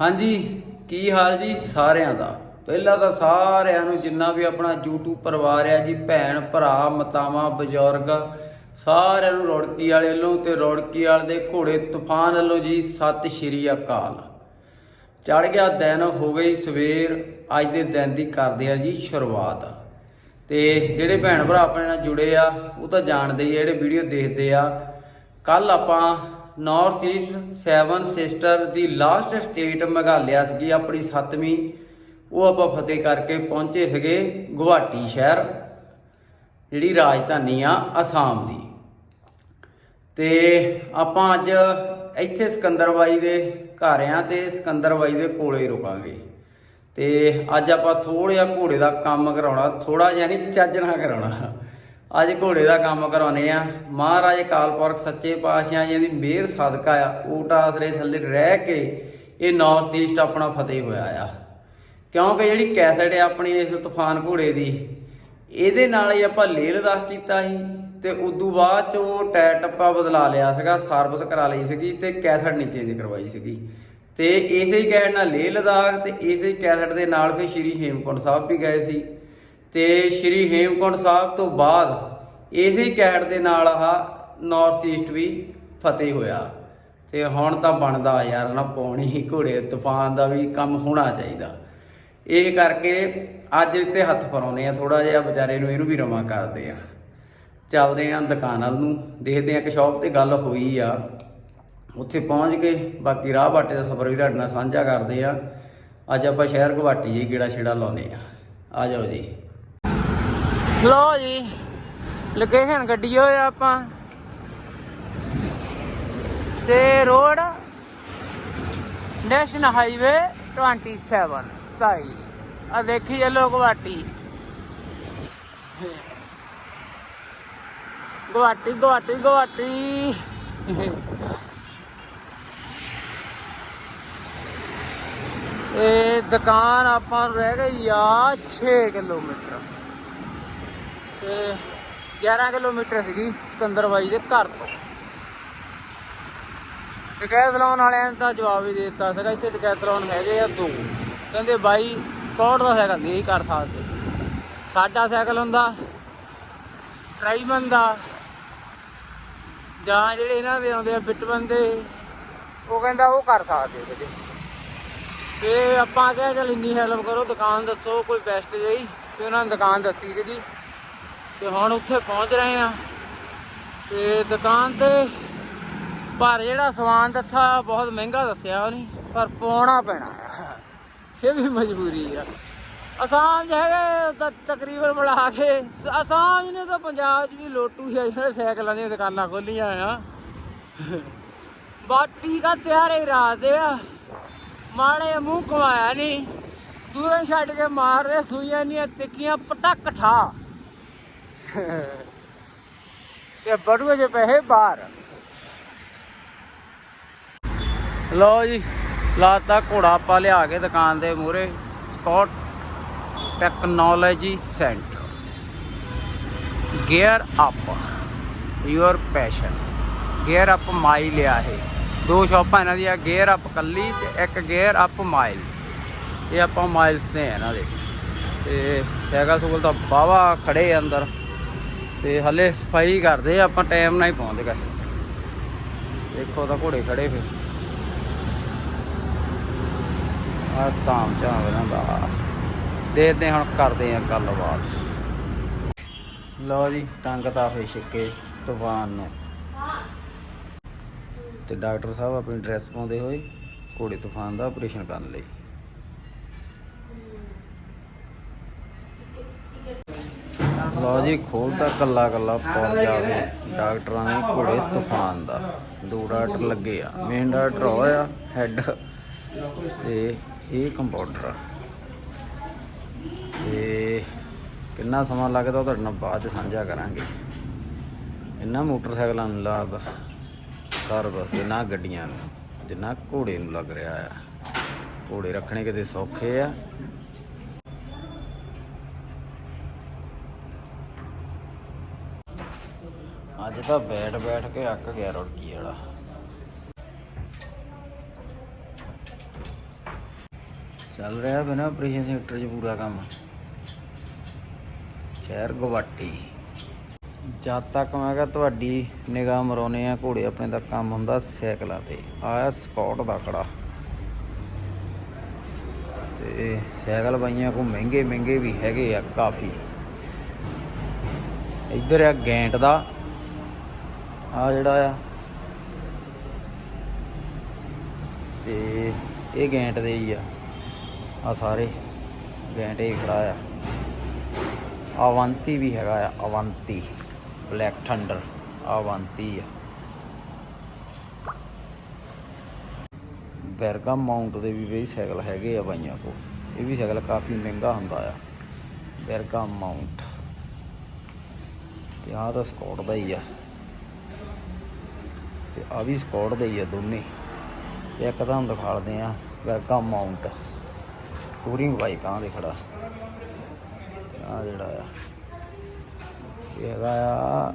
ਹਾਂਜੀ, ਕੀ ਹਾਲ ਜੀ ਸਾਰਿਆਂ ਦਾ? ਪਹਿਲਾਂ ਤਾਂ ਸਾਰਿਆਂ ਨੂੰ ਜਿੰਨਾ ਵੀ ਆਪਣਾ YouTube ਪਰਿਵਾਰ ਆ ਜੀ, ਭੈਣ, ਭਰਾ, ਮਤਾਵਾਂ, ਬਜ਼ੁਰਗ, ਸਾਰਿਆਂ ਨੂੰ ਰੌੜਕੀ ਵਾਲੇ ਵੱਲੋਂ ਤੇ ਰੌੜਕੀ ਵਾਲੇ ਦੇ ਘੋੜੇ ਤੂਫਾਨ ਵੱਲੋਂ ਜੀ, ਸਤਿ ਸ਼੍ਰੀ ਅਕਾਲ। ਚੜ ਗਿਆ ਦਿਨ, ਹੋ ਗਈ ਸਵੇਰ, ਅੱਜ ਦੇ ਦਿਨ ਦੀ ਕਰਦੇ ਆ ਜੀ ਸ਼ੁਰੂਆਤ। ਤੇ ਜਿਹੜੇ ਭੈਣ ਭਰਾ ਆਪਣੇ ਨਾਲ ਜੁੜੇ ਆ, ਉਹ ਤਾਂ ਜਾਣਦੇ ਹੀ ਜਿਹੜੇ ਵੀਡੀਓ ਦੇਖਦੇ ਆ ਕੱਲ ਆਪਾਂ ਨਾਰਥ ਈਸਟ ਸੈਵਨ ਸਿਸਟਰ ਦੀ ਲਾਸਟ ਸਟੇਟ ਮੇਘਾਲਿਆ ਸੀਗੀ, ਆਪਣੀ ਸੱਤਵੀਂ। ਉਹ ਆਪਾਂ ਫਤਿਹ ਕਰਕੇ ਪਹੁੰਚੇ ਸੀਗੇ ਗੁਵਾਹਾਟੀ ਸ਼ਹਿਰ, ਜਿਹੜੀ ਰਾਜਧਾਨੀ ਆ ਅਸਾਮ ਦੀ। ਤੇ ਆਪਾਂ ਅੱਜ ਇੱਥੇ ਸਿਕੰਦਰ ਬਾਈ ਦੇ ਘਰ ਆ ਤੇ ਸਿਕੰਦਰ ਬਾਈ ਦੇ ਕੋਲੇ ਰੁਕਾਂਗੇ। ਤੇ ਅੱਜ ਆਪਾਂ ਥੋੜ੍ਹਾ ਘੋੜੇ ਦਾ ਕੰਮ ਕਰਾਉਣਾ ਥੋੜਾ ਜਿਹਾ ਨਹੀਂ, ਚੱਜ ਨਾਲ ਕਰਾਉਣਾ। ਅੱਜ ਘੋੜੇ ਦਾ ਕੰਮ ਕਰਾਉਨੇ ਆ ਮਹਾਰਾਜ ਕਾਲਪੁਰਖ ਸੱਚੇ ਪਾਤਸ਼ਾਹ ਜੀ ਦੀ ਮਿਹਰ, ਸਦਕਾ ਆ। ਊਟ ਆਸਰੇ ਥੱਲੇ ਰਹਿ ਕੇ ਇਹ ਨਾਰਥ ਈਸਟ ਆਪਣਾ ਫਤਿਹ ਹੋਇਆ ਆ। ਕਿਉਂਕਿ ਜਿਹੜੀ ਕੈਸਟ ਆ ਆਪਣੀ ਇਸ ਤੂਫਾਨ ਘੋੜੇ ਦੀ, ਇਹਦੇ ਨਾਲ ਹੀ ਆਪਾਂ ਲੇਹ ਲਦਾਖ ਕੀਤਾ ਸੀ ਤੇ ਉਦੋਂ ਬਾਅਦ ਚ ਉਹ ਟਾਇਰ ਟੱਪਾ ਬਦਲਾ ਲਿਆ ਸੀਗਾ ਸਰਵਿਸ ਕਰਾ ਲਈ ਸੀਗੀ ਤੇ ਕੈਸਟ ਨਹੀਂ ਚੇਂਜ ਕਰਵਾਈ ਸੀਗੀ। ਤੇ ਇਸੇ ਹੀ ਕੈਸਟ ਨਾਲ ਲੇਹ ਲਦਾਖ ਤੇ ਇਸੇ ਹੀ ਕੈਸਟ ਦੇ ਨਾਲ ਫਿਰ ਸ਼੍ਰੀ ਹੇਮਕੁੰਟ ਸਾਹਿਬ ਵੀ ਗਏ ਸੀ। ਤੇ ਸ਼੍ਰੀ ਹੇਮਕੁੰਟ ਸਾਹਿਬ ਤੋਂ ਬਾਅਦ ਇਸੇ ਹੀ ਦੇ ਨਾਲ ਆਹ ਨਾਰਥ ਈਸਟ ਵੀ ਫਤਿਹ ਹੋਇਆ। ਤੇ ਹੁਣ ਤਾਂ ਬਣਦਾ ਯਾਰ ਨਾ ਪੌਣੀ, ਘੋੜੇ, ਤੂਫਾਨ ਦਾ ਵੀ ਕੰਮ ਹੋਣਾ ਚਾਹੀਦਾ। ਇਹ ਕਰਕੇ ਅੱਜ ਇੱਥੇ ਹੱਥ ਫਰਾਉਨੇ ਆ ਥੋੜਾ ਜਿਹਾ ਵਿਚਾਰੇ ਨੂੰ ਇਹਨੂੰ ਵੀ ਰਵਾ ਕਰਦੇ ਆ। ਚੱਲਦੇ ਆ ਦੁਕਾਨਾਂ ਨੂੰ, ਦੇਖਦੇ ਆ ਕਿ ਸ਼ੌਪ ਤੇ ਗੱਲ ਹੋਈ ਆ। ਉੱਥੇ ਪਹੁੰਚ ਕੇ ਬਾਕੀ ਰਾਹ ਬਾਟੇ ਦਾ ਸਫ਼ਰ ਵੀ ਤੁਹਾਡੇ ਨਾਲ ਸਾਂਝਾ ਕਰਦੇ ਆ। ਅੱਜ ਆਪਾਂ ਸ਼ਹਿਰ ਗੁਵਾਹਾਟੀ ਜੀ ਗੇੜਾ ਛੇੜਾ ਲਾਉਨੇ ਆ। ਆ ਜਾਓ ਜੀ। ਲੋ ਜੀ। ਲੋਕੇਸ਼ਨ ਗੱਡੀ ਹੋਏ ਆਪਾਂ। ਤੇ ਰੋਡ, ਨੈਸ਼ਨਲ ਹਾਈਵੇ 27 27 ਆ ਦੇਖੀ ਚੱਲੋ ਗੁਵਾਹਾਟੀ ਗੁਵਾਹਾਟੀ ਗੁਵਾਹਾਟੀ ਗੁਵਾਹਾਟੀ ਇਹ ਦੁਕਾਨ ਆਪਾਂ ਰਹਿ ਗਈ ਆ 6 ਕਿਲੋਮੀਟਰ। ਤੇ 11 ਕਿਲੋਮੀਟਰ ਸੀਗੀ ਸਿਕੰਦਰ ਬਾਈ ਦੇ ਘਰ ਤੋਂ। ਟਿਕੈਤ ਲਾਉਣ ਵਾਲਿਆਂ ਨੇ ਤਾਂ ਜਵਾਬ ਹੀ ਦੇ ਦਿੱਤਾ ਸੀਗਾ, ਇੱਥੇ ਟਿਕੈਤ ਲਾਉਣ ਹੈਗੇ ਆ ਦੋ। ਕਹਿੰਦੇ ਬਾਈ ਸਕਾਟ ਦਾ ਸਾਈਕਲ ਨਹੀਂ ਕਰ ਸਕਦੇ। ਸਾਡਾ ਸਾਈਕਲ ਹੁੰਦਾ ਟਰਾਈਮਨ ਦਾ, ਜਾਂ ਜਿਹੜੇ ਇਹਨਾਂ ਦੇ ਆਉਂਦੇ ਆ ਫਿੱਟ ਬੰਦੇ, ਉਹ ਕਹਿੰਦਾ ਉਹ ਕਰ ਸਕਦੇ ਕਿਤੇ ਤੇ ਆਪਾਂ ਕਿਹਾ ਚਲ ਇੰਨੀ ਹੈਲਪ ਕਰੋ, ਦੁਕਾਨ ਦੱਸੋ, ਕੋਈ ਬੈਸਟ ਜਿਹੀ, ਤੇ ਉਹਨਾਂ ਨੇ ਦੁਕਾਨ ਦੱਸੀ ਸੀਗੀ। ਤੇ ਹੁਣ ਉੱਥੇ ਪਹੁੰਚ ਰਹੇ ਆ ਤੇ ਦੁਕਾਨ ਤੇ ਪਰ ਜਿਹੜਾ ਸਮਾਨ ਦਿੱਤਾ ਬਹੁਤ ਮਹਿੰਗਾ ਦੱਸਿਆ ਉਹਨੇ, ਪਰ ਪਾਉਣਾ ਪੈਣਾ। ਇਹ ਵੀ ਮਜਬੂਰੀ ਆ। ਅਸਾਮ 'ਚ ਹੈਗੇ ਤਾਂ ਤਕਰੀਬਨ ਬੁਲਾ ਕੇ ਸ- ਅਸਾਮ ਨੇ ਤਾਂ ਪੰਜਾਬ 'ਚ ਵੀ ਲੋਟੂ ਹੀ ਆ, ਜਿਹੜੇ ਸਾਈਕਲਾਂ ਦੀਆਂ ਦੁਕਾਨਾਂ ਖੋਲੀਆਂ ਆ। ਬਾਟੀ ਦਾ ਤਿਆਰੇ ਹੀ ਰਾਤ ਦੇ ਆ। ਮਾੜੇ ਮੂੰਹ ਕਮਾਇਆ ਨਹੀਂ ਦੂਰੋਂ ਛੱਡ ਕੇ ਮਾਰਦੇ, ਸੂਈਆਂ ਨੀਆਂ ਤਿੱਕੀਆਂ, ਪਟਕ ਠਾ। ਤੇ ਬੜੂਏ ਜੇ ਪੈਸੇ ਬਾਹਰ। ਲਓ ਜੀ, ਲਾਤਾ ਘੋੜਾ ਆਪਾਂ ਲਿਆ ਕੇ ਦੁਕਾਨ ਦੇ ਮੂਹਰੇ Scott technology centre gear up your passion gear up mile ਆ ਇਹ। ਦੋ ਸ਼ਾਪਾਂ ਇਹਨਾਂ ਦੀਆਂ ਗੇਅਰ ਅਪ ਕੱਲੀ ਤੇ ਇੱਕ ਗੇਅਰ ਅਪ ਮਾਈਲਸ ਇਹ ਆਪਾਂ ਮਾਈਲਸ ਤੇ ਇਹਨਾਂ ਦੇ। ਤੇ ਸਾਈਕਲ ਸੁਕਲ ਤਾਂ ਬਾਵਾ ਖੜੇ ਅੰਦਰ। ਤੇ ਹਲੇ ਸਫ਼ਾਈ ਕਰਦੇ ਆਪਾਂ ਟਾਈਮ ਨਾਲ ਹੀ ਪਹੁੰਚ ਗਏ ਦੇਖੋ ਤਾਂ ਘੋੜੇ ਖੜੇ ਫਿਰ। ਆ ਤਾਮ ਝਾਮ ਇਹਨਾਂ ਦਾ। ਦੇਖਦੇ ਹੁਣ ਕਰਦੇ ਆ ਗੱਲਬਾਤ। ਲਓ ਜੀ, ਟੰਗ ਤਾਂ ਫੇ ਛਿੱਕੇ ਤੂਫਾਨ ਨੂੰ। ਤੇ ਡਾਕਟਰ ਸਾਹਿਬ ਆਪਣੀ ਡਰੈਸ ਪਾਉਂਦੇ ਹੋਏ ਘੋੜੇ ਤੂਫਾਨ ਦਾ ਆਪਰੇਸ਼ਨ ਕਰਨ ਲਈ। ਲਓ ਜੀ ਖੋਲਤਾ ਕੱਲਾ ਕੱਲਾ ਪੌੜ ਜਾਵੇ ਡਾਕਟਰਾਂ ਨੇ ਘੋੜੇ ਤੂਫਾਨ ਦਾ। ਦੋ ਡਾਕਟਰ ਲੱਗੇ ਆ। ਮੇਨ ਡਾਕਟਰ ਹੋਇਆ ਹੈੱਡ ਤੇ ਇਹ ਕੰਪਾਊਂਡਰ ਆ। ਤੇ ਕਿੰਨਾ ਸਮਾਂ ਲੱਗਦਾ ਉਹ ਤੁਹਾਡੇ ਨਾਲ ਬਾਅਦ ਚ ਸਾਂਝਾ ਕਰਾਂਗੇ। ਇੰਨਾ ਮੋਟਰਸਾਈਕਲਾਂ ਨੂੰ ਲਾਭ ਕਰ ਬਸ ਨਾ ਗੱਡੀਆਂ ਨੂੰ, ਜਿੰਨਾ ਘੋੜੇ ਨੂੰ ਲੱਗ ਰਿਹਾ ਆ। ਘੋੜੇ ਰੱਖਣੇ ਕਿਤੇ ਸੌਖੇ ਆ। ਅੱਜ ਤਾਂ ਬੈਠ ਬੈਠ ਕੇ ਅੱਕ ਗਿਆ ਰੋਟੀ ਵਾਲਾ। ਚੱਲ ਰਿਹਾ ਬਿਨਾ ਆਪਰੇਸ਼ਨ ਥੀਏਟਰ 'ਚ ਪੂਰਾ ਕੰਮ। ਸ਼ਹਿਰ ਗੁਵਾਟੀ ਜਦ ਤੱਕ ਮੈਂ ਕਿਹਾ ਤੁਹਾਡੀ ਨਿਗਾਹ ਮਰਾਉਨੇ ਆ, ਘੋੜੇ ਆਪਣੇ ਦਾ ਕੰਮ ਹੁੰਦਾ ਸਾਈਕਲਾਂ ਤੇ। ਆਇਆ ਸਕਾਟ ਦਾ ਕੜਾ ਤੇ ਸਾਈਕਲ ਬਾਈਆਂ ਕੋ ਮਹਿੰਗੇ ਮਹਿੰਗੇ ਵੀ ਹੈਗੇ ਆ ਕਾਫੀ। ਇੱਧਰ ਆ ਗੈਂਟ ਦਾ। ਆ ਜਿਹੜਾ ਆ। ਤੇ ਇਹ ਗੈਂਟ ਦੇ ਹੀ ਆ। ਆ ਸਾਰੇ ਗੈਂਟ ਹੀ ਖੜਾ ਆ। ਅਵੰਤੀ ਵੀ ਹੈਗਾ ਆ ਅਵੰਤੀ ਬਲੈਕ ਥੰਡਰ ਅਵੰਤੀ ਆ। ਬੈਰਗਾ ਮਾਊਂਟ ਦੇ ਵੀ ਬਈ ਸਾਈਕਲ ਹੈਗੇ ਆ ਬਾਈਆਂ ਕੋ ਇਹ ਵੀ ਸਾਈਕਲ ਕਾਫੀ ਮਹਿੰਗਾ ਹੁੰਦਾ ਆ। ਬੈਰਗਾ ਮਾਊਂਟ ਤੇ ਆਹ ਤਾਂ ਸਕਾਟ ਦਾ ਹੀ ਆ। ਤੇ ਆ ਵੀ ਸਕਾਟ ਦਾ ਹੀ ਆ ਦੋਨੇ। ਤੇ ਇੱਕ ਤੁਹਾਨੂੰ ਦਿਖਾਲਦੇ ਆ ਬੈਰਗਾ ਮਾਊਂਟ। ਟੂਰਿੰਗ ਬਾਈਕ ਆਂ ਦੇ ਖੜਾ ਆ ਜਿਹੜਾ ਆ। ਇਹ ਹੈਗਾ ਆ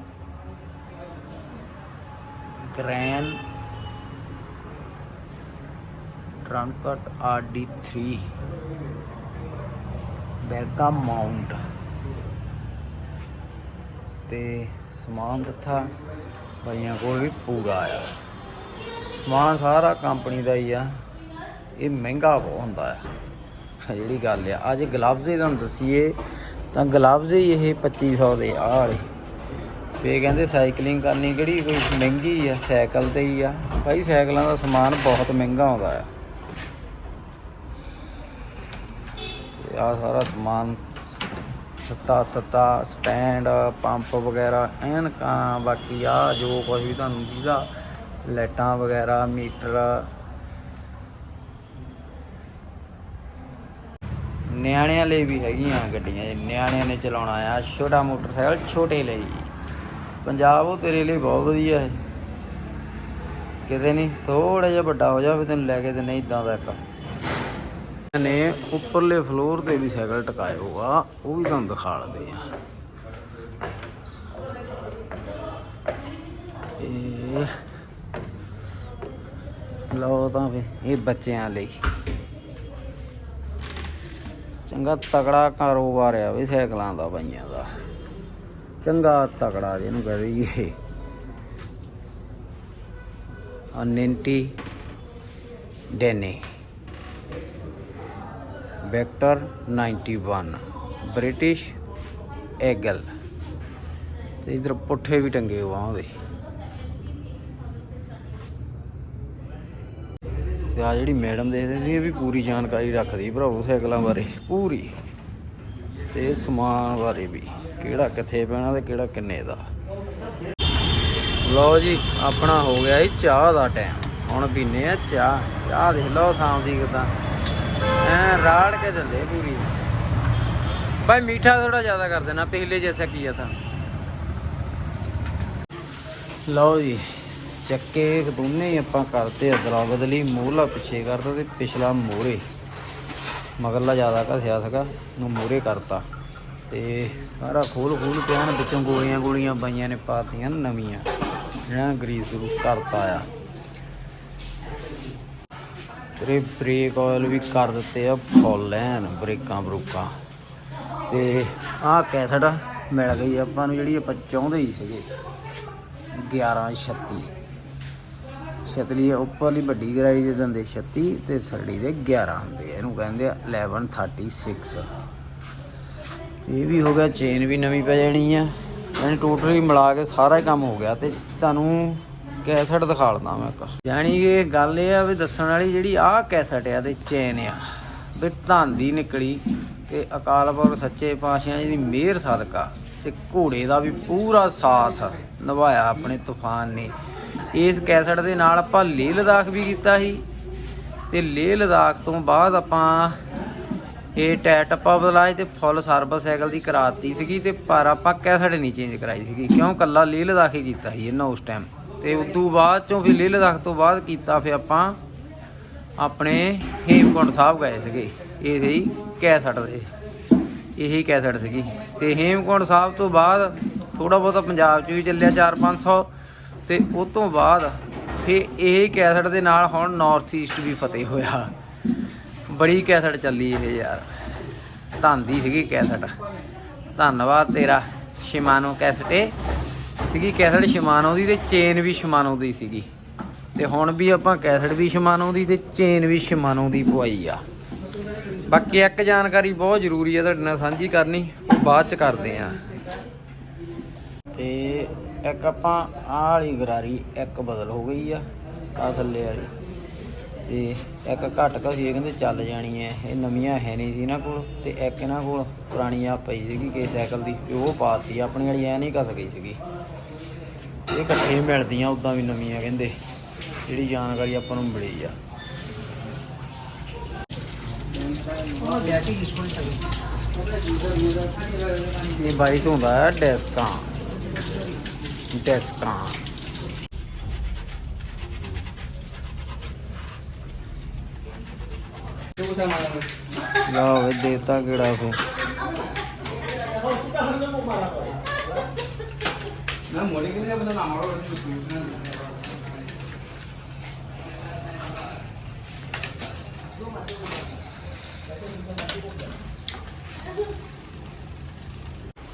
ਗ੍ਰੈਂਡ ਟਰੰਕਟ RD3 ਬੈਰਗਾ ਮਾਊਂਟ। ਤੇ ਸਮਾਨ ਦਿੱਤਾ ਭਾਈਆਂ ਕੋਲ ਵੀ ਪੂਰਾ ਆ। ਸਮਾਨ ਸਾਰਾ ਕੰਪਨੀ ਦਾ ਹੀ ਆ। ਇਹ ਮਹਿੰਗਾ ਬਹੁਤ ਹੁੰਦਾ ਆ। ਜਿਹੜੀ ਗੱਲ ਆ, ਅੱਜ ਗਲਵਜ਼ ਹੀ ਤੁਹਾਨੂੰ ਦਸੀਏ, ਤਾਂ ਗਲਵਜ਼ ਹੀ ਇਹ 2500 ਦੇ ਆ ਵਾਲੇ। ਫੇ ਕਹਿੰਦੇ ਸਾਈਕਲਿੰਗ ਕਰਨੀ ਕਿਹੜੀ, ਕੋਈ ਮਹਿੰਗੀ ਆ, ਸਾਈਕਲ ਤੇ ਹੀ ਆ। ਭਾਈ ਸਾਈਕਲਾਂ ਦਾ ਸਮਾਨ ਬਹੁਤ ਮਹਿੰਗਾ ਆਉਂਦਾ ਆ। ਆ ਸਾਰਾ ਸਮਾਨ ਸੱਤਾ, ਤੱਤਾ, ਸਟੈਂਡ, ਪੰਪ ਵਗੈਰਾ, ਐਨਕਾਂ, ਬਾਕੀ ਆ ਜੋ ਕੁਝ ਵੀ ਤੁਹਾਨੂੰ ਜਿਹਦਾ ਲਾਈਟਾਂ ਵਗੈਰਾ, ਮੀਟਰ। ਨਿਆਣਿਆਂ ਲਈ ਵੀ ਹੈਗੀਆਂ ਗੱਡੀਆਂ ਜੇ ਨਿਆਣਿਆਂ ਨੇ ਚਲਾਉਣਾ ਆ, ਛੋਟਾ ਮੋਟਰਸਾਈਕਲ ਛੋਟੇ ਲਈ। ਪੰਜਾਬ ਉਹ ਤੇਰੇ ਲਈ ਬਹੁਤ ਵਧੀਆ ਹੈ। ਕਿਤੇ ਨਹੀਂ ਥੋੜਾ ਜਿਹਾ ਵੱਡਾ ਹੋ ਜਾਵੇ ਤੈਨੂੰ ਲੈ ਕੇ ਤੇ ਨਹੀਂ ਇਦਾਂ ਦਾ ਇੱਕ। ਨੇ ਉੱਪਰਲੇ ਫਲੋਰ ਤੇ ਵੀ ਸਾਈਕਲ ਟਿਕਾਏ ਹੋਆ ਉਹ ਵੀ ਤੁਹਾਨੂੰ ਦਿਖਾ ਲਦੇ ਆ। ਇਹ ਲਓ ਤਾਂ ਫੇ ਇਹ ਬੱਚਿਆਂ ਲਈ। ਚੰਗਾ ਤਕੜਾ ਕਾਰੋਬਾਰ ਆ ਵੀ ਸਾਈਕਲਾਂ ਦਾ, ਬਾਈਆਂ ਦਾ। ਚੰਗਾ ਤਕੜਾ ਜਿਹਨੂੰ ਕਹਿ ਦਈਏ। ਅਨਿੰਟੀ ਡੈਨੇ। ਵੈਕਟਰ 91 ਬ੍ਰਿਟਿਸ਼ ਐਗਲ ਤੇ ਇਧਰ ਪੁੱਠੇ ਵੀ ਟੰਗੇ ਹੋਆ ਉਹਦੇ। ਤੇ ਆ ਜਿਹੜੀ ਮੈਡਮ ਦੇਖਦੇ ਸੀ ਇਹ ਵੀ ਪੂਰੀ ਜਾਣਕਾਰੀ ਰੱਖਦੀ ਭਰਾਵੋ ਸਾਈਕਲਾਂ ਬਾਰੇ, ਪੂਰੀ। ਤੇ ਸਮਾਨ ਬਾਰੇ ਵੀ, ਕਿਹੜਾ ਕਿੱਥੇ ਪੈਣਾ ਤੇ ਕਿਹੜਾ ਕਿੰਨੇ ਦਾ। ਲਓ ਜੀ, ਆਪਣਾ ਹੋ ਗਿਆ ਜੀ ਚਾਹ ਦਾ ਟਾਈਮ ਹੁਣ ਪੀਨੇ ਆ ਚਾਹ। ਚਾਹ ਦੇਖ ਲਓ ਸ਼ਾਮ ਦੀ ਕਿਦਾਂ। ਐ ਰਾੜ ਕੇ ਦਿੰਦੇ ਪੂਰੀ। ਭਾਈ ਮੀਠਾ ਥੋੜਾ ਜ਼ਿਆਦਾ ਕਰ ਦੇਣਾ, ਪਿਛਲੇ ਜੈਸਾ ਕੀਆ ਥਾ ਲਓ ਜੀ, ਚੱਕੇ ਦੋਨੇ ਹੀ ਆਪਾਂ ਕਰਤੇ ਅਦਲਾ ਬਦਲੀ ਮੂਹਲਾ ਪਿੱਛੇ ਕਰਤਾ ਤੇ ਪਿਛਲਾ ਮੂਹਰੇ ਮਗਰਲਾ ਜ਼ਿਆਦਾ ਘਸਿਆ ਸੀਗਾ ਨੂੰ ਮੂਹਰੇ ਕਰਤਾ। ਤੇ ਸਾਰਾ ਖੋਲ ਖੋਲ ਪਿਆ ਵਿੱਚੋਂ ਗੋਲੀਆਂ ਗੋਲੀਆਂ ਪਾਈਆਂ ਨੇ, ਪਾਤੀਆਂ ਨਵੀਆਂ। ਜਿਹੜਾ ਗਰੀਸ ਗਰੂਸ ਕਰਤਾ ਆ। ਤੇਰੇ ਬ੍ਰੇਕ ਆਇਲ ਵੀ ਕਰ ਦਿੱਤੇ ਆ ਫੁੱਲ ਐਨ ਬ੍ਰੇਕਾਂ ਬਰੂਕਾਂ। ਤੇ ਆਹ ਕੈਸਟ ਮਿਲ ਗਈ ਆਪਾਂ ਨੂੰ ਜਿਹੜੀ ਆਪਾਂ ਚਾਹੁੰਦੇ ਹੀ ਸੀਗੇ 1136 ਛਤਲੀ ਉੱਪਰਲੀ ਵੱਡੀ ਗਰਾਈ ਦੇ ਦੰਦੇ 36 ਤੇ ਸਰੜੀ ਦੇ 11 ਹੁੰਦੇ ਆ। ਇਹਨੂੰ ਕਹਿੰਦੇ ਆ 1136 ਤੇ ਇਹ ਵੀ ਹੋ ਗਿਆ ਚੇਨ ਵੀ ਨਵੀਂ ਪੈ ਜਾਣੀ ਆ। ਯਾਨੀ ਟੋਟਲੀ ਮਿਲਾ ਕੇ ਸਾਰਾ ਹੀ ਕੰਮ ਹੋ ਗਿਆ ਤੇ ਤੁਹਾਨੂੰ ਕੈਸਟ ਦਿਖਾ ਲਦਾ ਮੈਂ ਇੱਕ। ਯਾਨੀ ਕਿ ਗੱਲ ਇਹ ਆ ਵੀ ਦੱਸਣ ਵਾਲੀ ਜਿਹੜੀ ਆਹ ਕੈਸਟ ਆ ਤੇ ਚੈਨ ਆ। ਵੀ ਧਾਂਦੀ ਨਿਕਲੀ ਤੇ ਅਕਾਲ ਪੁਰਖ ਸੱਚੇ ਪਾਤਸ਼ਾਹ ਜੀ ਦੀ ਮਿਹਰ ਸਦਕਾ ਤੇ ਘੋੜੇ ਦਾ ਵੀ ਪੂਰਾ ਸਾਥ ਨਿਭਾਇਆ ਆਪਣੇ ਤੂਫਾਨ ਨੇ। ਇਸ ਕੈਸਟ ਦੇ ਨਾਲ ਆਪਾਂ ਲੇਹ ਲਦਾਖ ਵੀ ਕੀਤਾ ਸੀ ਤੇ ਲੇਹ ਲਦਾਖ ਤੋਂ ਬਾਅਦ ਆਪਾਂ ਇਹ ਟਾਇਰ ਟੱਪਾ ਬਦਲਾਏ ਤੇ ਫੁੱਲ ਸਰਵਿਸ ਸਾਈਕਲ ਦੀ ਕਰਾਤੀ ਸੀਗੀ ਤੇ ਪਰ ਆਪਾਂ ਕੈਸਟ ਨਹੀਂ ਚੇਂਜ ਕਰਾਈ ਸੀਗੀ। ਕਿਉਂ? ਕੱਲਾ ਲੇਹ ਲਦਾਖ ਹੀ ਕੀਤਾ ਸੀ ਇਹਨਾਂ ਉਸ ਟਾਈਮ ਤੇ ਉਸ ਤੋਂ ਬਾਅਦ ਚੋਂ ਫਿਰ ਲੇਹ ਲਦਾਖ ਤੋਂ ਬਾਅਦ ਕੀਤਾ ਫਿਰ ਆਪਾਂ ਆਪਣੇ ਹੇਮਕੁੰਟ ਸਾਹਿਬ ਗਏ ਸੀਗੇ। ਇਹ ਸੀ ਕੈਸਟ ਦੇ। ਇਹੀ ਕੈਸਟ ਸੀਗੀ। ਤੇ ਹੇਮਕੁੰਟ ਸਾਹਿਬ ਤੋਂ ਬਾਅਦ ਥੋੜਾ ਬਹੁਤਾ ਪੰਜਾਬ 'ਚ ਵੀ ਚੱਲਿਆ 4-500 ਤੇ ਉਸ ਤੋਂ ਬਾਅਦ ਫਿਰ ਇਹ ਕੈਸਟ ਦੇ ਨਾਲ ਹੁਣ ਨਾਰਥ ਈਸਟ ਵੀ ਫਤਿਹ ਹੋਇਆ। ਬੜੀ ਕੈਸਟ ਚੱਲੀ ਇਹ ਯਾਰ। ਧੰਦੀ ਸੀਗੀ ਕੈਸਟ। ਧੰਨਵਾਦ ਤੇਰਾ। ਸ਼ਿਮਾਨੋ ਕੈਸਟੇ ਸੀਗੀ, ਕੈਸਟ ਸ਼ਿਮਾਨੋ ਦੀ ਤੇ ਚੇਨ ਵੀ ਸ਼ਿਮਾਨੋ ਦੀ ਸੀਗੀ। ਤੇ ਹੁਣ ਵੀ ਆਪਾਂ ਕੈਸਟ ਵੀ ਸ਼ਿਮਾਨੋ ਦੀ ਤੇ ਚੇਨ ਵੀ ਸ਼ਿਮਾਨੋ ਦੀ ਪਵਾਈ ਆ। ਬਾਕੀ ਇੱਕ ਜਾਣਕਾਰੀ ਬਹੁਤ ਜ਼ਰੂਰੀ ਹੈ ਤੁਹਾਡੇ ਨਾਲ ਸਾਂਝੀ ਕਰਨੀ ਉਹ ਬਾਅਦ ਚ ਕਰਦੇ ਆ। ਤੇ ਇੱਕ ਆਪਾਂ ਆਹ ਵਾਲੀ ਗਰਾਰੀ ਇੱਕ ਬਦਲ ਹੋ ਗਈ ਆ ਆ ਥੱਲੇ ਵਾਲੀ। ਤੇ ਇੱਕ ਘੱਟ ਘਸੀ ਇਹ ਕਹਿੰਦੇ ਚੱਲ ਜਾਣੀ ਐ, ਇਹ ਨਵੀਆਂ ਹੈ ਨਹੀਂ ਸੀ ਇਹਨਾਂ ਕੋਲ, ਤੇ ਇੱਕ ਇਹਨਾਂ ਕੋਲ ਪੁਰਾਣੀ ਆ ਪਈ ਸੀਗੀ ਕੇ ਸਾਈਕਲ ਦੀ, ਤੇ ਉਹ ਪਾਤੀ ਆਪਣੀ ਵਾਲੀ ਐ ਨਹੀਂ ਘਸ ਗਈ ਸੀਗੀ। ਇਹ ਇਕੱਠੇ ਮਿਲਦੀਆਂ ਉਦਾਂ ਵੀ ਨਵੀਆਂ, ਕਹਿੰਦੇ। ਜਿਹੜੀ ਜਾਣਕਾਰੀ ਆਪਾਂ ਨੂੰ ਮਿਲੀ ਆ। ਇਹ ਬਾਈ ਹੁੰਦਾ ਹੈ ਡੈਸਕਾਂ ਡੈਸਕਾਂ। ਲਓ ਵੇ ਦੇਤਾ ਕਿਹੜਾ ਫੇ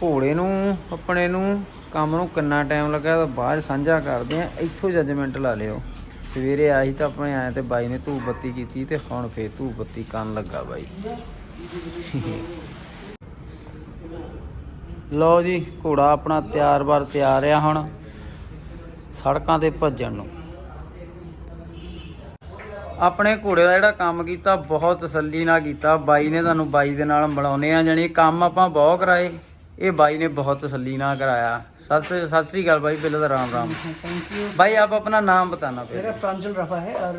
ਘੋੜੇ ਨੂੰ ਆਪਣੇ ਨੂੰ ਕੰਮ ਨੂੰ ਕਿੰਨਾ ਟਾਈਮ ਲੱਗਾ ਤਾਂ ਬਾਅਦ ਸਾਂਝਾ ਕਰਦੇ ਆ ਇੱਥੋਂ ਜੱਜਮੈਂਟ ਲਾ ਲਿਓ। ਸਵੇਰੇ ਆਈ ਤਾਂ ਆਪਣੇ ਆਏ ਤੇ ਬਾਈ ਨੇ ਧੂਪ ਬੱਤੀ ਕੀਤੀ ਤੇ ਹੁਣ ਫੇਰ ਧੂਪ ਬੱਤੀ ਕਰਨ ਲੱਗਾ ਬਾਈ। ਲਓ ਜੀ, ਘੋੜਾ ਆਪਣਾ ਤਿਆਰ ਬਰ ਤਿਆਰ ਆ ਹੁਣ ਸੜਕਾਂ ਤੇ ਭੱਜਣ ਨੂੰ। ਆਪਣੇ ਘੋੜੇ ਦਾ ਜਿਹੜਾ ਕੰਮ ਕੀਤਾ, ਬਹੁਤ ਤਸੱਲੀ ਨਾਲ ਕੀਤਾ। ਬਾਈ ਨੇ ਤੁਹਾਨੂੰ ਬਾਈ ਦੇ ਨਾਲ ਮਿਲਾਉਨੇ ਆ, ਜਾਣੀ ਕੰਮ ਆਪਾਂ ਬਹੁਤ ਕਰਾਏ। ਇਹ ਬਾਈ ਨੇ ਬਹੁਤ ਤਸੱਲੀ ਨਾਲ कराया सत सत श्री अकाल भाई पहले तो राम राम थैंक यू भाई आप अपना नाम बताना मेरा पहले प्रांजल रफा है और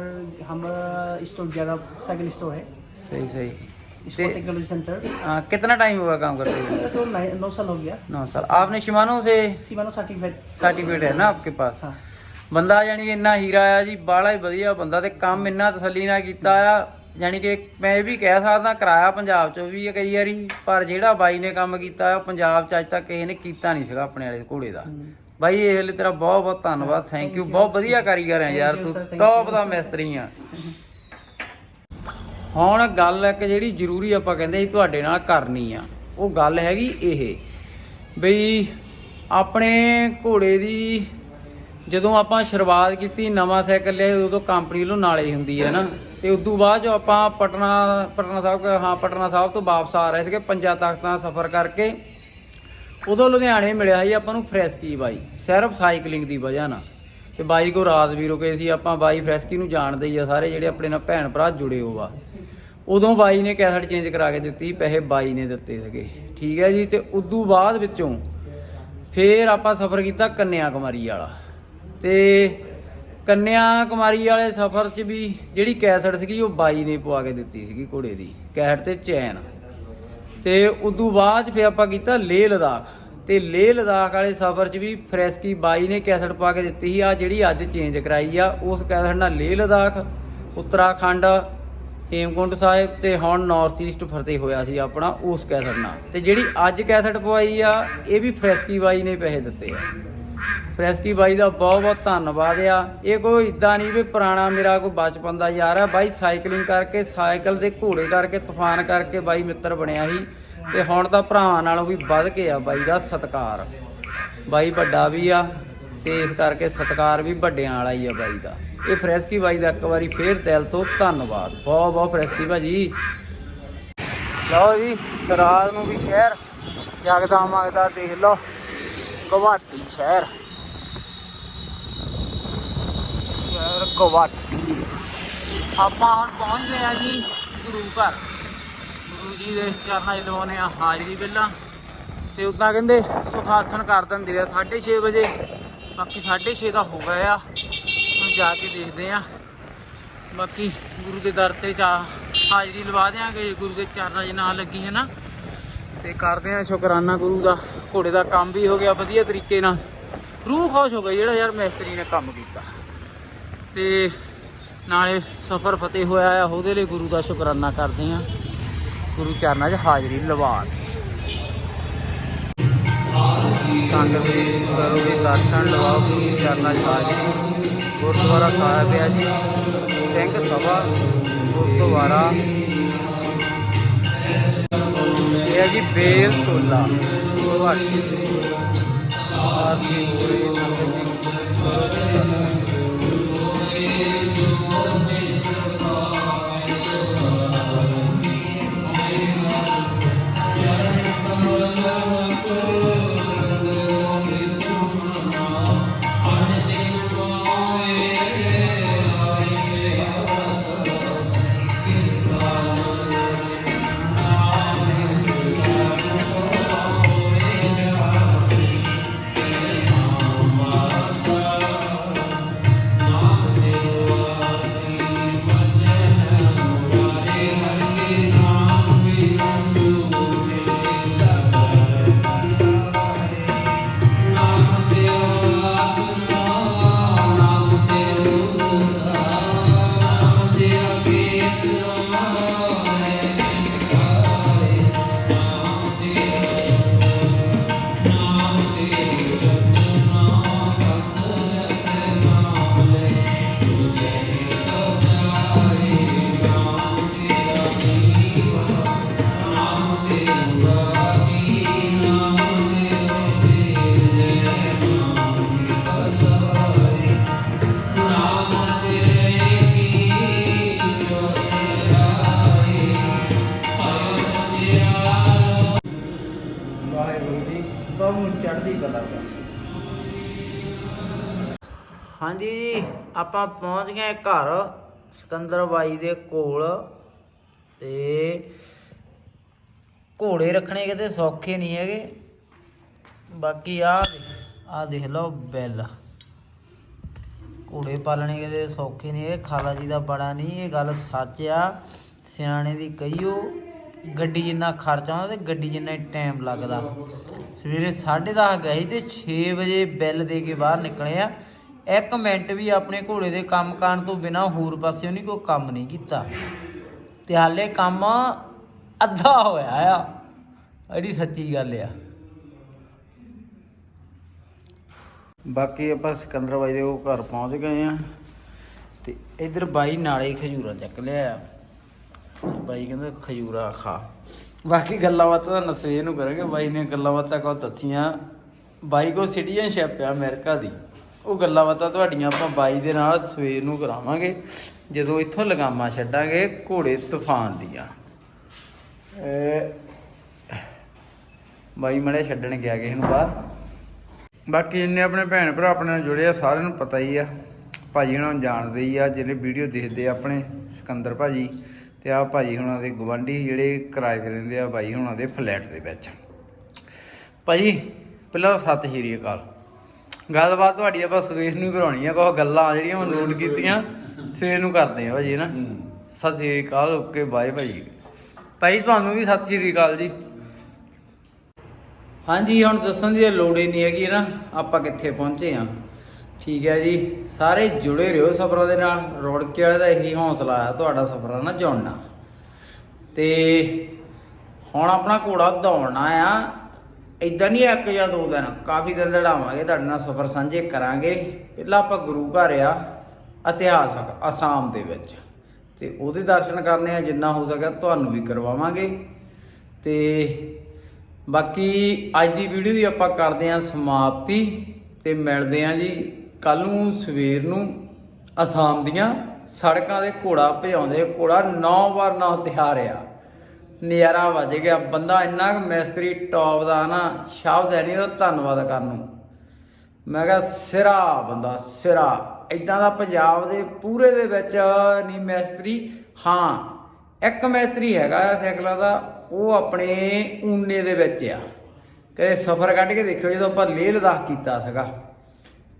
हमारा स्टोर ग्यारह साइकिल स्टोर है सही सही इसको ते- टेक्नोलॉजी सेंटर आ, कितना टाइम हुआ काम करते हुए मेरा तो नौ- नौ साल हो गया नौ साल आपने शिमानो से सीमानो सर्टिफाइड ਸਰਟੀਫਿਕੇਟ ਹੈ ਨਾ ਆਪਕੇ ਪਾਸ हाँ ਬੰਦਾ ਯਾਨੀ ਇੰਨਾ ਹੀਰਾ ਆ ਜੀ ਬਾਲਾ ਹੀ ਵਧੀਆ ਬੰਦਾ ਤੇ ਕੰਮ ਇੰਨਾ ਤਸੱਲੀ ਨਾਲ ਕੀਤਾ ਆ ਯਾਨੀ ਕਿ ਮੈਂ ਇਹ ਵੀ ਕਹਿ ਸਕਦਾ ਕਰਾਇਆ ਪੰਜਾਬ ਚੋਂ ਵੀ ਆ ਕਈ ਵਾਰੀ ਪਰ ਜਿਹੜਾ ਬਾਈ ਨੇ ਕੰਮ ਕੀਤਾ ਆ ਪੰਜਾਬ ਚ ਅੱਜ ਤੱਕ ਕਿਸੇ ਨੇ ਕੀਤਾ ਨਹੀਂ ਸੀਗਾ ਆਪਣੇ ਵਾਲੇ ਘੋੜੇ ਦਾ। ਬਾਈ ਇਹ ਲਈ ਤੇਰਾ ਬਹੁਤ ਬਹੁਤ ਧੰਨਵਾਦ ਥੈਂਕ ਯੂ ਬਹੁਤ ਵਧੀਆ ਕਾਰੀਗਰ ਆ ਯਾਰ ਤੂੰ ਟੌਪ ਦਾ ਮਿਸਤਰੀ ਆ। ਹੁਣ ਗੱਲ ਇੱਕ ਜਿਹੜੀ ਜ਼ਰੂਰੀ ਆਪਾਂ ਕਹਿੰਦੇ ਸੀ ਤੁਹਾਡੇ ਨਾਲ ਕਰਨੀ ਆ ਉਹ ਗੱਲ ਹੈਗੀ ਇਹ ਬਈ ਆਪਣੇ ਘੋੜੇ ਦੀ ਜਦੋਂ ਆਪਾਂ ਸ਼ੁਰੂਆਤ ਕੀਤੀ ਨਵਾਂ ਸਾਈਕਲ ਲਿਆ ਉਦੋਂ ਕੰਪਨੀ ਵੱਲੋਂ ਨਾਲੇ ਹੀ ਹੁੰਦੀ ਹੈ ਨਾ। ਤੇ ਉਦੋਂ ਬਾਅਦ ਜੋ ਆਪਾਂ ਪਟਨਾ ਪਟਨਾ ਸਾਹਿਬ ਹਾਂ, ਪਟਨਾ ਸਾਹਿਬ ਤੋਂ ਵਾਪਸ ਆ ਰਹੇ ਸੀਗੇ ਪੰਜਾਂ ਤਖਤਾਂ ਸਫ਼ਰ ਕਰਕੇ। ਉਦੋਂ ਲੁਧਿਆਣੇ ਮਿਲਿਆ ਸੀ ਆਪਾਂ ਨੂੰ ਫਰੈਸਕੀ ਬਾਈ, ਸਿਰਫ ਸਾਈਕਲਿੰਗ ਦੀ ਵਜ੍ਹਾ ਨਾਲ। ਤੇ ਬਾਈ ਕੋ ਰਾਤ ਵੀ ਰੁਕੇ ਸੀ, ਆਪਾਂ ਬਾਈ ਫਰੈਸਕੀ ਨੂੰ ਜਾਣਦੇ ਹੀ ਆ ਸਾਰੇ ਜਿਹੜੇ ਆਪਣੇ ਨਾਲ ਭੈਣ ਭਰਾ ਜੁੜੇ ਹੋ ਆ। ਉਦੋਂ ਬਾਈ ਨੇ ਕੈਸਟ ਚੇਂਜ ਕਰਾ ਕੇ ਦਿੱਤੀ, ਪੈਸੇ ਬਾਈ ਨੇ ਦਿੱਤੇ ਸੀਗੇ। ਠੀਕ ਹੈ ਜੀ, ਤੇ ਉਦੋਂ ਬਾਅਦ ਵਿੱਚੋਂ ਫੇਰ ਆਪਾਂ ਸਫ਼ਰ ਕੀਤਾ ਕੰਨਿਆ ਕੁਮਾਰੀ ਵਾਲਾ। ਤੇ ਕੰਨਿਆ ਕੁਮਾਰੀ ਵਾਲੇ ਸਫ਼ਰ 'ਚ ਵੀ ਜਿਹੜੀ ਕੈਸਟ ਸੀਗੀ, ਉਹ ਬਾਈ ਨੇ ਪਵਾ ਕੇ ਦਿੱਤੀ ਸੀਗੀ ਘੋੜੇ ਦੀ, ਕੈਸਟ ਤੇ ਚੈਨ। ਤੇ ਉਦੋਂ ਬਾਅਦ 'ਚ ਫਿਰ ਆਪਾਂ ਕੀਤਾ ਲੇਹ ਲਦਾਖ। ਤੇ ਲੇਹ ਲਦਾਖ ਵਾਲੇ ਸਫ਼ਰ 'ਚ ਵੀ ਫਰੈਸਕੀ ਬਾਈ ਨੇ ਕੈਸਟ ਪਾ ਕੇ ਦਿੱਤੀ ਸੀ ਆ ਜਿਹੜੀ ਅੱਜ ਚੇਂਜ ਕਰਾਈ ਆ, ਉਸ ਕੈਸਟ ਨਾਲ ਲੇਹ ਲਦਾਖ, ਉੱਤਰਾਖੰਡ, ਹੇਮਕੁੰਟ ਸਾਹਿਬ ਤੇ ਹੁਣ ਨਾਰਥ ਈਸਟ ਫਤਿਹ ਹੋਇਆ ਸੀ ਆਪਣਾ ਉਸ ਕੈਸਟ ਨਾਲ। ਤੇ ਜਿਹੜੀ ਅੱਜ ਕੈਸਟ ਪਵਾਈ ਆ, ਇਹ ਵੀ ਫਰੈਸਕੀ ਬਾਈ ਨੇ ਪੈਸੇ ਦਿੱਤੇ ਆ। ਫਰੈਸਕੀ ਬਾਈ ਦਾ ਬਹੁਤ ਬਹੁਤ ਧੰਨਵਾਦ ਆ। ਇਹ ਕੋਈ ਇਦਾਂ ਨਹੀਂ ਵੀ ਪੁਰਾਣਾ ਮੇਰਾ ਕੋਈ ਬਚਪਨ ਦਾ ਯਾਰ ਆ। ਬਾਈ ਸਾਈਕਲਿੰਗ ਕਰਕੇ, ਸਾਈਕਲ ਦੇ ਘੋੜੇ ਕਰਕੇ, ਤੂਫਾਨ ਕਰਕੇ ਬਾਈ ਮਿੱਤਰ ਬਣਿਆ ਸੀ। ਤੇ ਹੁਣ ਤਾਂ ਭਰਾਵਾਂ ਨਾਲੋਂ ਵੀ ਵੱਧ ਕੇ ਆ ਬਾਈ ਦਾ ਸਤਕਾਰ। ਬਾਈ ਵੱਡਾ ਵੀ ਆ ਤੇ ਇਸ ਕਰਕੇ ਸਤਕਾਰ ਵੀ ਵੱਡਿਆਂ ਵਾਲਾ ਹੀ ਆ ਬਾਈ ਦਾ। ਇਹ ਫਰੈਸਕੀ ਬਾਈ ਦਾ ਇੱਕ ਵਾਰੀ ਫੇਰ ਦਿਲ ਤੋਂ ਧੰਨਵਾਦ। ਬਹੁਤ ਬਹੁਤ ਫਰੈਸਕੀ ਭਾਜੀ। ਲਓ ਜੀ, ਰਾਤ ਨੂੰ ਵੀ ਸ਼ਹਿਰ। ਜਗਦਾ ਮੰਗਦਾ ਦੇਖ ਲਓ। ਗੁਵਾਹਾਟੀ ਸ਼ਹਿਰ। ਸ਼ਹਿਰ ਗੁਵਾਟੀ ਆਪਾਂ ਹੁਣ ਪਹੁੰਚ ਗਏ ਆ ਜੀ ਗੁਰੂ ਘਰ। ਗੁਰੂ ਜੀ ਦੇ ਚਰਨਾਂ 'ਚ ਲਵਾਉਣੇ ਆ ਹਾਜ਼ਰੀ ਪਹਿਲਾਂ। ਤੇ ਉਦਾਂ ਕਹਿੰਦੇ ਸੁਖਾਸਨ ਕਰ ਦਿੰਦੇ ਆ 6:30 ਵਜੇ। ਬਾਕੀ 6:30 ਦਾ ਹੋ ਗਿਆ ਆ। ਹੁਣ ਜਾ ਕੇ ਦੇਖਦੇ ਆ ਬਾਕੀ ਗੁਰੂ ਦੇ ਦਰ ਤੇ ਜਾ ਹਾਜ਼ਰੀ ਲਵਾ ਦਿਆਂਗੇ। ਗੁਰੂ ਦੇ ਚਰਨਾਂ 'ਚ ਨਾ ਲੱਗੀ ਹੈ ਨਾ। ਤੇ ਕਰਦੇ ਆ ਸ਼ੁਕਰਾਨਾ ਗੁਰੂ ਦਾ। ਘੋੜੇ ਦਾ ਕੰਮ ਵੀ ਹੋ ਗਿਆ ਵਧੀਆ ਤਰੀਕੇ ਨਾਲ। ਰੂਹ ਖੁਸ਼ ਹੋ ਗਈ ਜਿਹੜਾ ਯਾਰ ਮਿਸਤਰੀ ਨੇ ਕੰਮ ਕੀਤਾ। ਤੇ ਨਾਲੇ ਸਫਰ ਫਤਿਹ ਹੋਇਆ ਆ, ਉਹਦੇ ਲਈ ਗੁਰੂ ਦਾ ਸ਼ੁਕਰਾਨਾ ਕਰਦੇ ਆ। ਗੁਰੂ ਚਰਨਾਂ 'ਚ ਹਾਜ਼ਰੀ ਲਵਾ ਕੇ। ਸੰਗਤ ਜੀ ਕਰੋ ਜੀ ਦਰਸ਼ਨ ਲਵਾਓ ਗੁਰੂ ਚਰਨਾਂ 'ਚ ਹਾਜ਼ਰੀ। ਗੁਰਦੁਆਰਾ ਸਾਹਿਬ ਹੈ ਜੀ। ਸਿੰਘ ਸਭਾ, ਗੁਰਦੁਆਰਾ। ਇਹ ਹੈ ਜੀ ਬੇਲ ਟੋਲਾ ਗੁਹਾਟੀ ਦੇ। ਆਰਤੀ ਹੋਏ ਨੰਦ ਆਪਾਂ ਪਹੁੰਚ ਗਏ ਘਰ, ਸਿਕੰਦਰ ਬਾਈ ਦੇ ਕੋਲ ਤੇ ਘੋੜੇ ਰੱਖਣੇ ਕਿਤੇ ਸੌਖੇ ਨਹੀਂ ਹੈਗੇ। ਬਾਕੀ ਆ ਆ ਦੇਖ ਲਓ ਬਿੱਲ। ਘੋੜੇ ਪਾਲਣੇ ਕਿਤੇ ਸੌਖੇ ਨਹੀਂ ਇਹ ਖਾਲਾ ਜੀ ਦਾ ਬੜਾ ਨਹੀਂ, ਇਹ ਗੱਲ ਸੱਚ ਆ। ਸਿਆਣੇ ਦੀ ਕਹੀਓ, ਗੱਡੀ ਜਿੰਨਾ ਖਰਚਾ ਆਉਂਦਾ ਤੇ ਗੱਡੀ ਜਿੰਨਾ ਟਾਈਮ ਲੱਗਦਾ। ਸਵੇਰੇ 10:30 ਗਏ ਤੇ 6 ਵਜੇ ਬਿੱਲ ਦੇ ਕੇ ਬਾਹਰ ਨਿਕਲੇ ਆ। ਇੱਕ ਮਿੰਟ ਵੀ ਆਪਣੇ ਘੋੜੇ ਦੇ ਕੰਮ ਕਰਨ ਤੋਂ ਬਿਨਾ ਹੋਰ ਪਾਸੇ ਉਹਨੇ ਕੋਈ ਕੰਮ ਨਹੀਂ ਕੀਤਾ। ਤੇ ਹਾਲੇ ਕੰਮ ਅੱਧਾ ਹੋਇਆ ਆ। ਐਡੀ ਸੱਚੀ ਗੱਲ ਆ। ਬਾਕੀ ਆਪਾਂ ਸਿਕੰਦਰ ਬਾਈ ਦੇ ਉਹ ਘਰ ਪਹੁੰਚ ਗਏ ਆ। ਤੇ ਇਧਰ ਬਾਈ ਨਾਲੇ ਖਜੂਰਾ ਚੱਕ ਲਿਆ ਬਾਈ ਕਹਿੰਦਾ ਖਜੂਰਾ ਖਾ। ਬਾਕੀ ਗੱਲਾਂ ਬਾਤਾਂ ਤਾਂ ਨਸਵੇ ਨੂੰ ਕਰਾਂਗੇ। ਬਾਈ ਨੇ ਗੱਲਾਂ ਬਾਤਾਂ ਕੋ ਦੱਸੀਆਂ। ਬਾਈ ਕੋ ਸਿਟੀਜ਼ਨਸ਼ਿਪ ਆ ਅਮਰੀਕਾ ਦੀ। ਉਹ ਗੱਲਾਂ ਬਾਤਾਂ ਤੁਹਾਡੀਆਂ ਆਪਾਂ ਬਾਈ ਦੇ ਨਾਲ ਸਵੇਰ ਨੂੰ ਕਰਾਵਾਂਗੇ। ਜਦੋਂ ਇੱਥੋਂ ਲਗਾਮਾਂ ਛੱਡਾਂਗੇ ਘੋੜੇ ਤੂਫਾਨ ਦੀਆਂ। ਬਾਈ ਮੜੇ ਛੱਡਣ ਗਿਆ ਕਿਸੇ ਨੂੰ ਬਾਹਰ। ਬਾਕੀ ਜਿੰਨੇ ਆਪਣੇ ਭੈਣ ਭਰਾ ਆਪਣੇ ਨਾਲ ਜੁੜੇ ਆ, ਸਾਰਿਆਂ ਨੂੰ ਪਤਾ ਹੀ ਆ। ਭਾਜੀ ਹੁਣਾਂ ਨੂੰ ਜਾਣਦੇ ਹੀ ਆ, ਜਿਹੜੇ ਵੀਡੀਓ ਦੇਖਦੇ ਆ ਆਪਣੇ ਸਿਕੰਦਰ ਭਾਜੀ ਤੇ ਆ ਭਾਜੀ ਹੁਣਾਂ ਦੇ ਗਵਾਂਢੀ ਜਿਹੜੇ ਕਿਰਾਏ ਤੇ ਰਹਿੰਦੇ ਆ, ਭਾਈ ਹੁਣਾਂ ਦੇ ਫਲੈਟ ਦੇ ਵਿੱਚ। ਭਾਜੀ, ਪਹਿਲਾਂ ਸਤਿ ਸ਼੍ਰੀ ਅਕਾਲ। ਗੱਲਬਾਤ ਤੁਹਾਡੀ ਆਪਾਂ ਸਵੇਰ ਨੂੰ ਕਰਾਉਣੀ ਆ ਕੁਝ ਗੱਲਾਂ ਜਿਹੜੀਆਂ ਮੈਂ ਨੋਟ ਕੀਤੀਆਂ ਸਵੇਰ ਨੂੰ ਕਰਦੇ ਆ ਭਾਜੀ ਨਾ ਸਤਿ ਸ਼੍ਰੀ ਅਕਾਲ ਓਕੇ ਬਾਏ ਭਾਜੀ। ਭਾਈ ਤੁਹਾਨੂੰ ਵੀ ਸਤਿ ਸ਼੍ਰੀ ਅਕਾਲ ਜੀ। ਹਾਂਜੀ ਹੁਣ ਦੱਸਣ ਦੀ ਲੋੜ ਹੀ ਨਹੀਂ ਹੈਗੀ ਨਾ ਆਪਾਂ ਕਿੱਥੇ ਪਹੁੰਚੇ ਆ? ਠੀਕ ਹੈ ਜੀ ਸਾਰੇ ਜੁੜੇ ਰਹੋ ਸਫ਼ਰਾਂ ਦੇ ਨਾਲ। ਰੋੜਕੇ ਵਾਲੇ ਦਾ ਇਹੀ ਹੌਸਲਾ ਆ ਤੁਹਾਡਾ ਸਫ਼ਰਾਂ ਨਾਲ ਜੁੜਨਾ। ਤੇ ਹੁਣ ਆਪਣਾ ਘੋੜਾ ਦੌੜਨਾ ਆ ਇਦਾਂ ਨਹੀਂ ਇੱਕ ਜਾਂ ਦੋ ਦਿਨ, ਕਾਫੀ ਦਿਨ ਲੜਾਵਾਂਗੇ, ਤੁਹਾਡੇ ਨਾਲ ਸਫ਼ਰ ਸਾਂਝੇ ਕਰਾਂਗੇ। ਪਹਿਲਾਂ ਆਪਾਂ ਗੁਰੂ ਘਰ ਆ ਇਤਿਹਾਸਕ ਅਸਾਮ ਦੇ ਵਿੱਚ। ਤੇ ਉਹਦੇ ਦਰਸ਼ਨ ਕਰਨੇ ਆ, ਜਿੰਨਾ ਹੋ ਸਕਿਆ ਤੁਹਾਨੂੰ ਵੀ ਕਰਵਾਵਾਂਗੇ। ਤੇ ਬਾਕੀ ਅੱਜ ਦੀ ਵੀਡੀਓ ਦੀ ਆਪਾਂ ਕਰਦੇ ਹਾਂ ਸਮਾਪਤੀ, ਤੇ ਮਿਲਦੇ ਹਾਂ ਜੀ ਕੱਲ ਨੂੰ, ਸਵੇਰ ਨੂੰ ਅਸਾਮ ਦੀਆਂ ਸੜਕਾਂ ਦੇ ਘੋੜਾ ਭਜਾਉਂਦੇ, ਘੋੜਾ 9 ਵਾਰ ਨਾ ਤਿਹਾਰ ਆ। ਨਜ਼ਾਰਾ ਵੱਜ ਗਿਆ। ਬੰਦਾ ਇੰਨਾ ਕੁ ਮਿਸਤਰੀ ਟੌਪ ਦਾ ਨਾ, ਸ਼ਬਦ ਹੈ ਨਹੀਂ ਉਹਦਾ ਧੰਨਵਾਦ ਕਰਨ ਨੂੰ। ਮੈਂ ਕਿਹਾ, ਸਿਰਾ ਬੰਦਾ, ਸਿਰਾ। ਇਦਾਂ ਦਾ ਪੰਜਾਬ ਦੇ ਪੂਰੇ ਦੇ ਵਿੱਚ ਨਹੀਂ ਮਿਸਤਰੀ। ਹਾਂ, ਇੱਕ ਮਿਸਤਰੀ ਹੈਗਾ ਆ ਸਾਈਕਲਾਂ ਦਾ, ਉਹ ਆਪਣੇ ਊਨੇ ਦੇ ਵਿੱਚ ਆ। ਕਦੇ ਸਫ਼ਰ ਕੱਢ ਕੇ ਦੇਖਿਓ, ਜਦੋਂ ਆਪਾਂ ਲੇਹ ਲਦਾਖ ਕੀਤਾ ਸੀਗਾ।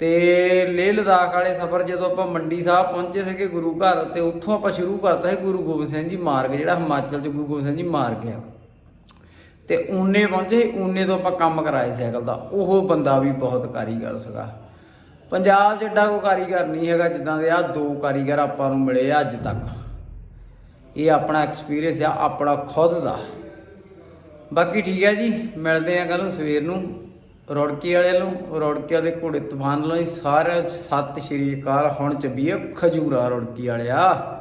ਤੇ ਲੇਹ ਲਦਾਖ ਵਾਲੇ ਸਫ਼ਰ ਜਦੋਂ ਆਪਾਂ ਮੰਡੀ ਸਾਹਿਬ ਪਹੁੰਚੇ ਸੀਗੇ ਗੁਰੂ ਘਰ, ਤੇ ਉੱਥੋਂ ਆਪਾਂ ਸ਼ੁਰੂ ਕਰਤਾ ਸੀ ਗੁਰੂ ਗੋਬਿੰਦ ਸਿੰਘ ਜੀ ਮਾਰਗ, ਜਿਹੜਾ ਹਿਮਾਚਲ ਚ ਗੁਰੂ ਗੋਬਿੰਦ ਸਿੰਘ ਜੀ ਮਾਰਗ ਆ। ਤੇ ਊਨੇ ਪਹੁੰਚੇ ਊਨੇ ਤੋਂ ਆਪਾਂ ਕੰਮ ਕਰਾਏ ਸਾਈਕਲ ਦਾ। ਉਹ ਬੰਦਾ ਵੀ ਬਹੁਤ ਕਾਰੀਗਰ ਸੀਗਾ। ਪੰਜਾਬ 'ਚ ਏਡਾ ਕੋਈ ਕਾਰੀਗਰ ਨਹੀਂ ਹੈਗਾ, ਜਿੱਦਾਂ ਦੇ ਆ ਦੋ ਕਾਰੀਗਰ ਆਪਾਂ ਨੂੰ ਮਿਲੇ ਆ ਅੱਜ ਤੱਕ। ਇਹ ਆਪਣਾ ਐਕਸਪੀਰੀਅੰਸ ਆ, ਆਪਣਾ ਖੁਦ ਦਾ। ਬਾਕੀ ਠੀਕ ਹੈ ਜੀ, ਮਿਲਦੇ ਆ ਕੱਲ ਨੂੰ ਸਵੇਰ ਨੂੰ। ਰੋੜਕੀ ਵਾਲੇ ਨੂੰ ਰੋੜਕੀ ਵਾਲੇ ਘੋੜੇ ਤੂਫਾਨ ਲਈ ਸਾਰਿਆਂ ਸਤਿ ਸ਼੍ਰੀ ਅਕਾਲ, ਹੁਣ ਚੱਬੀਏ ਖਜੂਰਾ ਰੋੜਕੀ ਵਾਲਿਆ।